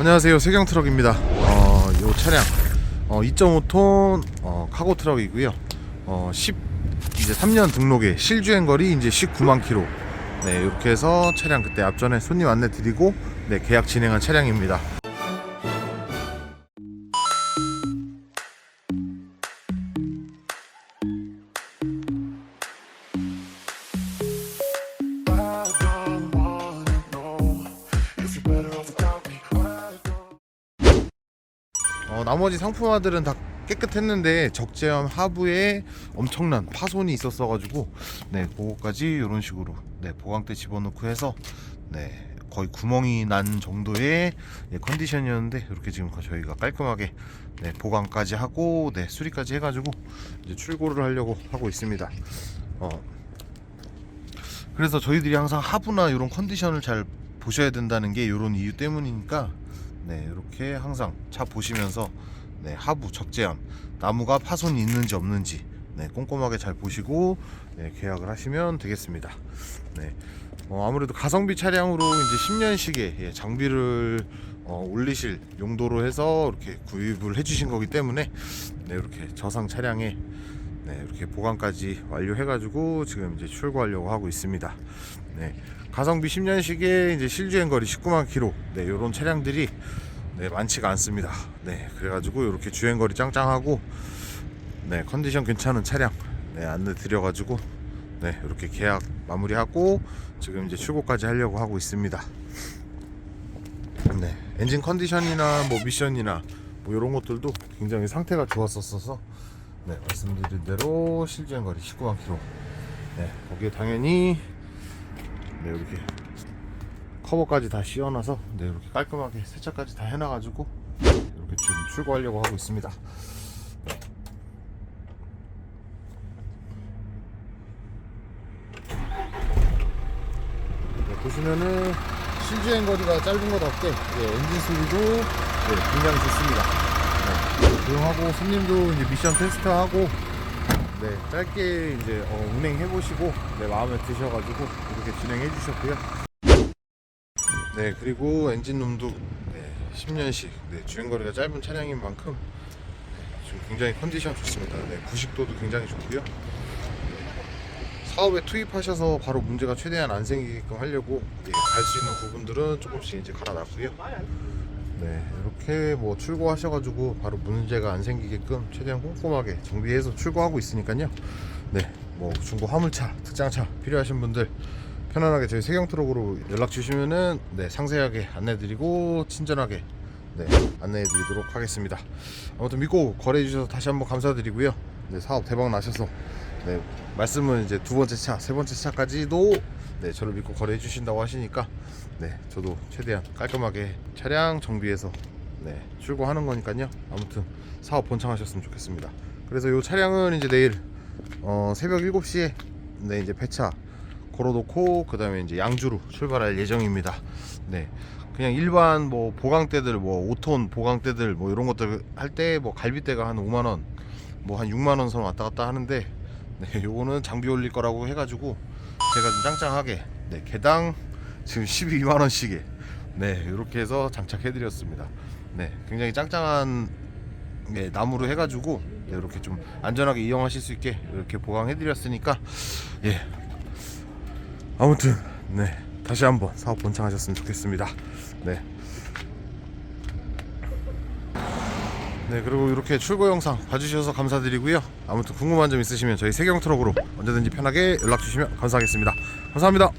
안녕하세요 세경 트럭입니다. 어, 요 차량 어, 2.5톤 어, 카고 트럭이고요. 어, 10 이제 3년 등록에 실주행 거리 이제 19만 킬로. 네 이렇게 해서 차량 그때 앞전에 손님 안내 드리고 네 계약 진행한 차량입니다. 어, 나머지 상품화들은 다 깨끗했는데 적재함 하부에 엄청난 파손이 있었어 가지고 네 그거까지 이런 식으로 네 보강대 집어넣고 해서 네 거의 구멍이 난 정도의 예, 컨디션이었는데 이렇게 지금 저희가 깔끔하게 네 보강까지 하고 네 수리까지 해가지고 이제 출고를 하려고 하고 있습니다. 어 그래서 저희들이 항상 하부나 이런 컨디션을 잘 보셔야 된다는 게 이런 이유 때문이니까 네 이렇게 항상 차 보시면서 네 하부 적재함 나무가 파손이 있는지 없는지 네 꼼꼼하게 잘 보시고 네, 계약을 하시면 되겠습니다. 네 어, 아무래도 가성비 차량으로 이제 10년씩의 예, 장비를 어, 올리실 용도로 해서 이렇게 구입을 해주신 거기 때문에 네 이렇게 저상 차량에 네, 이렇게 보강까지 완료해가지고 지금 이제 출고하려고 하고 있습니다. 네, 가성비 10년식에 이제 실주행 거리 19만 킬로, 네, 이런 차량들이 네, 많지가 않습니다. 네, 그래가지고 이렇게 주행 거리 짱짱하고, 네, 컨디션 괜찮은 차량, 네, 안내 드려가지고, 네, 이렇게 계약 마무리하고 지금 이제 출고까지 하려고 하고 있습니다. 네, 엔진 컨디션이나 뭐 미션이나 뭐 이런 것들도 굉장히 상태가 좋았었어서. 네, 말씀드린 대로 실주행 거리 19만 킬로. 네, 거기에 당연히 네, 이렇게 커버까지 다 씌워놔서 네, 이렇게 깔끔하게 세차까지 다 해놔가지고 이렇게 지금 출고하려고 하고 있습니다. 네, 보시면은 실주행 거리가 짧은 것답게 네, 엔진 소리도 네, 굉장히 좋습니다. 네, 조용하고 손님도 이제 미션 테스트하고 네, 짧게 이제 어, 운행해 보시고 네, 마음에 드셔가지고 이렇게 진행해 주셨고요. 네, 그리고 엔진룸도 네, 10년씩 네, 주행거리가 짧은 차량인 만큼 네, 지금 굉장히 컨디션 좋습니다. 네, 부식도도 굉장히 좋고요. 사업에 투입하셔서 바로 문제가 최대한 안 생기게끔 하려고 갈수 있는 부분들은 조금씩 이제 갈아놨고요. 네, 이렇게 뭐 출고하셔가지고 바로 문제가 안 생기게끔 최대한 꼼꼼하게 정비해서 출고하고 있으니까요. 네, 뭐 중고 화물차, 특장차 필요하신 분들 편안하게 저희 세경트럭으로 연락 주시면은 네 상세하게 안내드리고 친절하게 네 안내해드리도록 하겠습니다. 아무튼 믿고 거래해 주셔서 다시 한번 감사드리고요. 네 사업 대박 나셔서 네 말씀은 이제 두 번째 차, 세 번째 차까지도 네 저를 믿고 거래해 주신다고 하시니까 네 저도 최대한 깔끔하게 차량 정비해서 네 출고하는 거니까요. 아무튼 사업 번창하셨으면 좋겠습니다. 그래서 이 차량은 이제 내일 어, 새벽 7시에 네 이제 폐차 걸어놓고 그 다음에 이제 양주로 출발할 예정입니다. 네. 그냥 일반 뭐 보강대들 뭐 5톤 보강대들 뭐 이런 것들 할 때 뭐 갈비대가 한 5만 원, 뭐 한 6만 원 선 왔다 갔다 하는데 네, 요거는 장비 올릴 거라고 해가지고 제가 좀 짱짱하게 네, 개당 지금 12만 원씩에 네 이렇게 해서 장착해드렸습니다. 네, 굉장히 짱짱한 네, 나무로 해가지고 네, 이렇게 좀 안전하게 이용하실 수 있게 이렇게 보강해드렸으니까 예 아무튼 네 다시 한번 사업 번창하셨으면 좋겠습니다. 네. 네 그리고 이렇게 출고 영상 봐주셔서 감사드리고요. 아무튼 궁금한 점 있으시면 저희 세경 트럭으로 언제든지 편하게 연락 주시면 감사하겠습니다. 감사합니다.